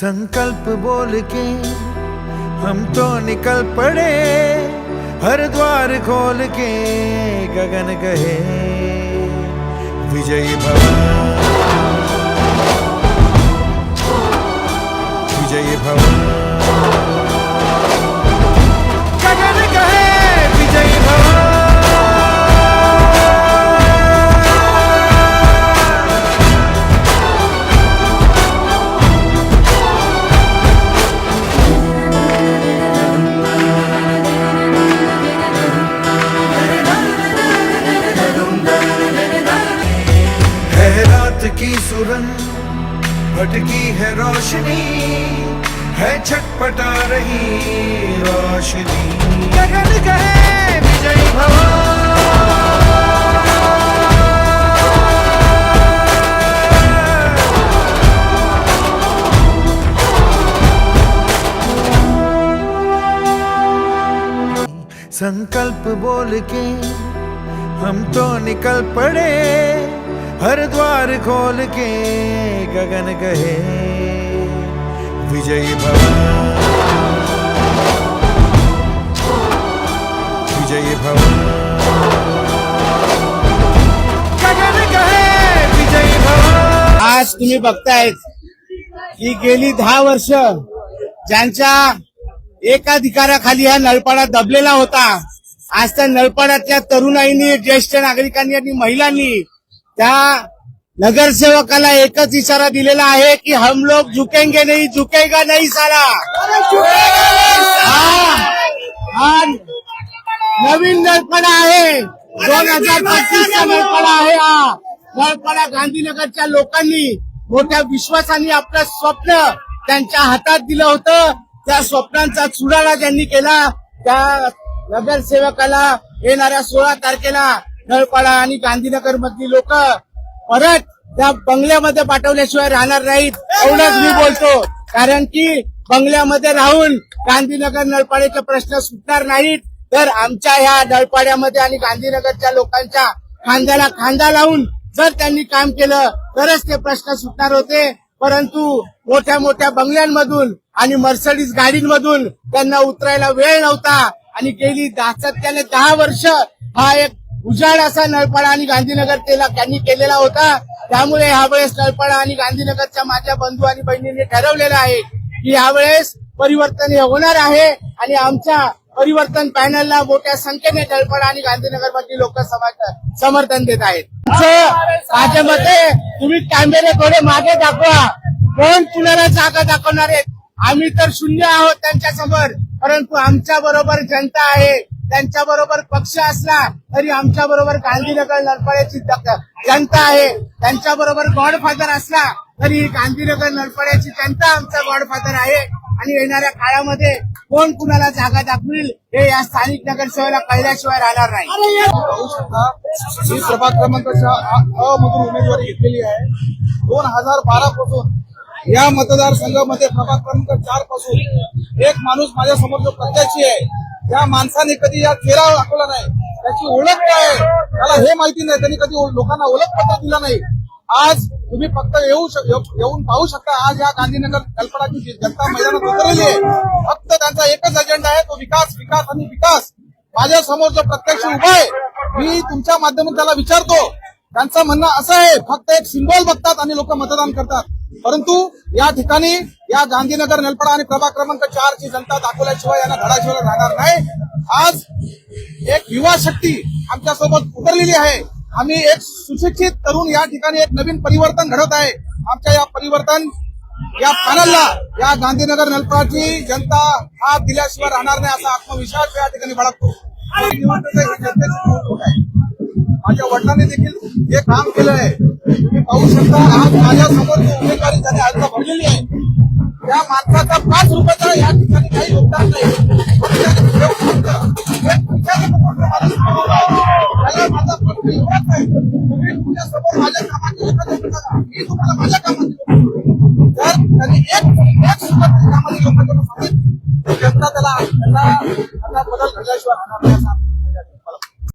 संकल्प बोल के हम तो निकल पड़े हर द्वार खोल के गगन गए विजय भवन। विजय भव भटकी है रोशनी है छटपटा रही रोशनी। गगन गए विजयी भव संकल्प बोल के हम तो निकल पड़े। हर द्वार खोल के गगन गहे। विजयी भव विजयी भव गगन आज तुम्ही बघतायत की गेली दहा वर्ष ज्यांच्या एकाधिकाराखाली हा नळपाडा दबलेला होता आज त्या नळपाड्यातल्या तरुणाईंनी ज्येष्ठ नागरिकांनी आणि महिलांनी त्या नगरसेवकाला एकच इशारा दिलेला आहे की हम लोग झुकेंगे नाही झुकेगा नाही सारा हा नवीन नळपाडा आहे. दोन हजार पस्तीसचा नळपाडा आहे हा. नळपाडा गांधीनगरच्या लोकांनी मोठ्या विश्वासाने आपलं स्वप्न त्यांच्या हातात दिलं होतं. त्या स्वप्नांचा चुराडा ज्यांनी केला त्या नगरसेवकाला येणाऱ्या सोळा तारखेला नळपाडा आणि गांधीनगर मधली लोक परत त्या बंगल्यामध्ये पाठवल्याशिवाय राहणार नाहीत. एवढंच मी बोलतो. कारण की बंगल्यामध्ये राहून गांधीनगर नळपाड्याचे प्रश्न सुटणार नाहीत. तर आमच्या ह्या नळपाड्यामध्ये आणि गांधीनगरच्या लोकांच्या खांद्याला खांदा लावून जर त्यांनी काम केलं तरच ते प्रश्न सुटणार होते. परंतु मोठ्या मोठ्या बंगल्यांमधून आणि मर्सडीज गाडींमधून त्यांना उतरायला वेळ नव्हता. आणि गेली सातत्याने दहा वर्ष हा एक उजाड असा नळपाडा आणि गांधीनगर केला त्यांनी केलेला होता. त्यामुळे यावेळेस नळपाडा आणि गांधीनगरच्या माझ्या बंधू आणि बहिणींनी ठरवलेलं आहे की यावेळेस परिवर्तन हे होणार आहे आणि आमच्या परिवर्तन पॅनलला मोठ्या संख्येने नळपाडा आणि गांधीनगर मधली लोक समर्थन देत आहेत. माझ्या मते तुम्ही कॅमेरे थोडे मागे दाखवा. कोण कुणाला जागा दाखवणार आहेत? आम्ही तर शून्य आहोत त्यांच्यासमोर परंतु आमच्या बरोबर जनता आहे. त्यांच्या बरोबर पक्ष असला तरी आमच्या बरोबर गांधीनगर नरपाड्याची जनता आहे. त्यांच्या बरोबर गॉडफादर असला तरी गांधीनगर नरपाड्याची जनता आमचा गॉडफादर आहे. आणि येणाऱ्या काळामध्ये कोण कुणाला जागा दाखवील हे या स्थानिक नगरसेवेला कळल्याशिवाय राहणार नाही. पाहू शकता मी प्रभाग क्रमांक सहा अ मधून उमेदवारी घेतलेली आहे. दोन हजार बारा पासून या मतदारसंघामध्ये प्रभाग क्रमांक चारपासून एक माणूस माझ्यासमोर जो प्रत्याशी आहे या माणसाने कधी या चेहरा दाखवला नाही. त्याची ओळख काय आहे? त्याला हे माहिती नाही. त्यांनी कधी लोकांना ओळखपत्र दिलं नाही. आज तुम्ही फक्त येऊ येऊन पाहू शकता. आज या गांधीनगर कल्पनाची जनता मैदानात उतरलेली आहे फक्त त्यांचा एकच अजेंडा आहे तो विकास विकास आणि विकास. माझ्यासमोर जो प्रत्यक्ष उभा आहे मी तुमच्या माध्यमातून त्याला विचारतो. त्यांचं म्हणणं असं आहे फक्त एक सिम्बॉल बघतात आणि लोक मतदान करतात. परंतु या ठिकाणी या गांधीनगर नलपडा आणि प्रभाग क्रमांक चार ची जनता दाखवल्याशिवाय यांना धडाशिवाय राहणार नाही. आज एक युवा शक्ती आमच्यासोबत उतरलेली आहे. आम्ही एक सुशिक्षित तरुण या ठिकाणी एक नवीन परिवर्तन घडत आहे. आमच्या या परिवर्तन या पॅनलला या गांधीनगर नलपडाची जनता हात दिल्याशिवाय राहणार नाही असा आत्मविश्वास या ठिकाणी बाळगतो. माझ्या वडिलांनी देखील हे काम केलं आहे. तुम्ही पाहू शकता आज माझ्यासमोर उमेदवारी त्याने अर्ज भरलेली आहे या माणसाचा पाच रुपयाचा या ठिकाणी काही योगदान नाही. त्याला माझा प्रश्न एवढाच आहे. तुम्ही माझ्या कामाची मी तुम्हाला माझ्या कामाची त्यांनी एक एक सुद्धा कामाची जनता त्याला बदल घडल्याशिवाय राहणार नाही.